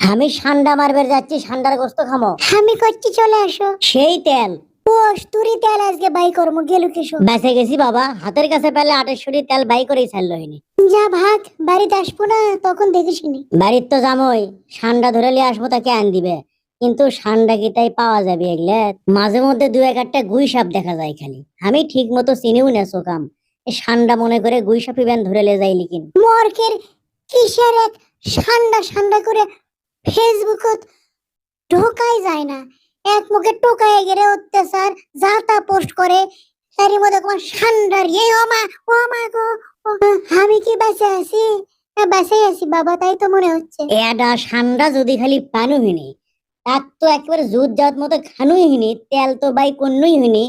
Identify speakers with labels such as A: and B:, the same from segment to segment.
A: আমি সান্ডা মারবে যাচ্ছি সান্ডার গোস্ত খামো।
B: আমি করছি চলে আসো।
A: সেই তেল।
B: কস্তুরি তেল আজকে বাই করব গেলু কেশো।
A: বেঁচে গেছি বাবা হাতের কাছে পেলে আটেশ্বরী তেল বাই করেই ছাড়লো হয়নি।
B: যা ভাগ বাড়িতে আসব না তখন দেখিসনি।
A: বাড়ির তো জামই সান্ডা ধরে নিয়ে আসব তাকে আন দিবে। কিন্তু সান্ডা কি তাই পাওয়া যাবে এগুলো? মাঝে মধ্যে দু এক একটা গুই সাপ দেখা যায় খালি। আমি ঠিক মতো চিনিও না সোকাম। সান্ডা মনে করে গুই সাপি ব্যান ধরে লে যাই লিখিন
B: মর্কের কিসের এক ঠান্ডা ঠান্ডা করে ফেসবুকত ঢোকাই যায় না। এক মুখে টোকায় গেলে অত্যাচার যা তা পোস্ট করে তারই মধ্যে তোমার ঠান্ডার এ ও মা ও মা গো আমি কি বেঁচে আছি? হ্যাঁ, আছি বাবা তাই তো মনে হচ্ছে।
A: সান্ডা যদি খালি পানু হিনি তার তো একেবারে জুত মতো খানুই হিনি তেল তো বাই কন্যই হিনি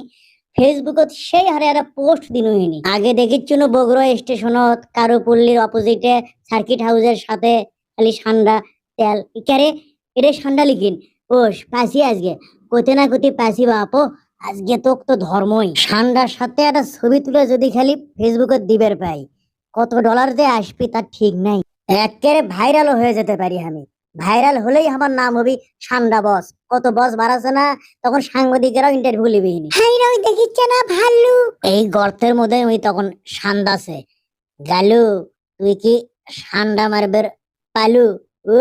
A: ফেসবুকত সেই হারে একটা পোস্ট দিনু হিনি। আগে দেখিচ্ছুনো বগুড়া স্টেশনত কারুপল্লির অপোজিটে সার্কিট হাউসের সাথে খালি সান্ডা তেল। ইকারে এটা সান্ডা লিখিন ও পাসি আজকে কোতে না কোতে পাসি বাপো আজকে তো তো ধর্মই সান্ডার সাথে একটা ছবি তুলে যদি খালি ফেসবুকে দিবের পাই। কত ডলার যে আসবি তার ঠিক নাই। একেবারে ভাইরালও হয়ে যেতে পারি আমি। ভাইরাল হলেই আমার নাম হবে সান্ডা বস কত বস বাড়াছে না তখন সাংবাদিকেরাও ইন্টারভিউ লিবিনি
B: হাই রে ওই দেখিচ্ছে না ভাল্লু?
A: এই গর্তের মধ্যে ওই তখন সান্দাছে গালু তুই কি সান্ডা মারবের পালু? ও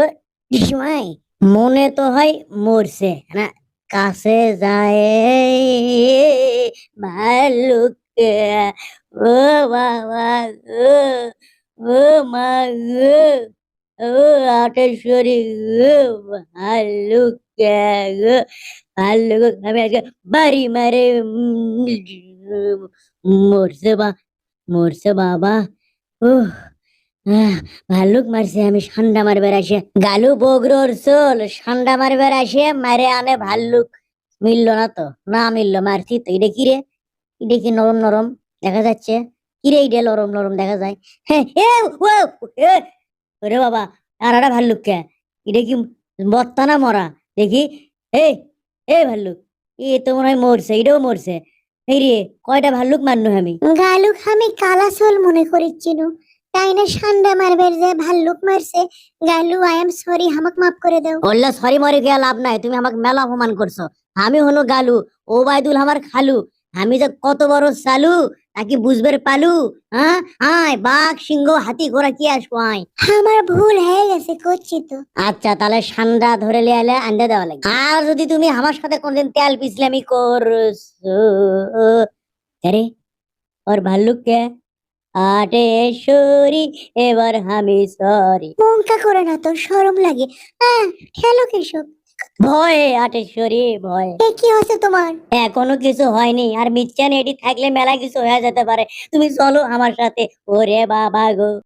A: সময় মনে তো হয় মরছে। না, কাছে যায় ভালুকে ও বাবা গো, ও মা ও আটেশ্বরী ভালুকে গো ভাল্লুক আমি আজকে বাড়ি মারে মরছে বা, মরছে বাবা। উহ। ভাল্লুক মারছে, আমি ঠান্ডা মারবার আসে। গালু বগরোর চোল ঠান্ডা মারবার আসে, মারে আনে ভাল্লুক। মিলল না তো, না মিললো, মারছি তো, এটা কি রে? এটা কি নরম নরম? দেখা যাচ্ছে। কি রে এটা নরম নরম দেখা যায়? হ্যাঁ এ এ ওরে বাবা, আর একটা ভাল্লুক কে এটা কি বত্তা না মরা? দেখি এই এই ভাল্লুক, এ তো মনে হয় মরছে, এটাও মরছে। এই রে, কয়টা ভাল্লুক মারনু আমি?
B: গালুক আমি কালাসোল মনে করেছিনু তাই না ঠান্ডা মারবের যে ভাল্লুক মারছে? গালু আই এম সরি হামাক মাফ করে দাও।
A: বললে সরি মরে গিয়া লাভ নাই তুমি আমাকে মেলা অপমান করছ। আমি হলো গালু ও বাইদুল আমার খালু। আমি যে কত বড় চালু তাকে বুঝবে পালু? হ্যাঁ? আয় বাঘ সিংহ হাতি ঘোড়া কি আসব আয়।
B: আমার ভুল হয়ে গেছে করছি তো।
A: আচ্ছা তাহলে সান্ডা ধরে লিয়ে এলে আন্ডা দেওয়া লাগবে। আর যদি তুমি আমার সাথে কোনদিন তেল পিছলামি করছ আরে ওর ভাল্লুক কে আটেশ্বরী এবার আমি সরি।
B: মঙ্কা করে না তো সরম লাগে। হ্যাঁ খেলো কেশব।
A: ভয়ে আটেশ্বরী ভয়ে।
B: এ কি হয়েছে তোমার?
A: এখনও কিছু হয়নি আর মিচ্ছান এটি থাকলে মেলা কিছু হয়ে যেতে পারে। তুমি চলো আমার সাথে। ওরে বাবা গো।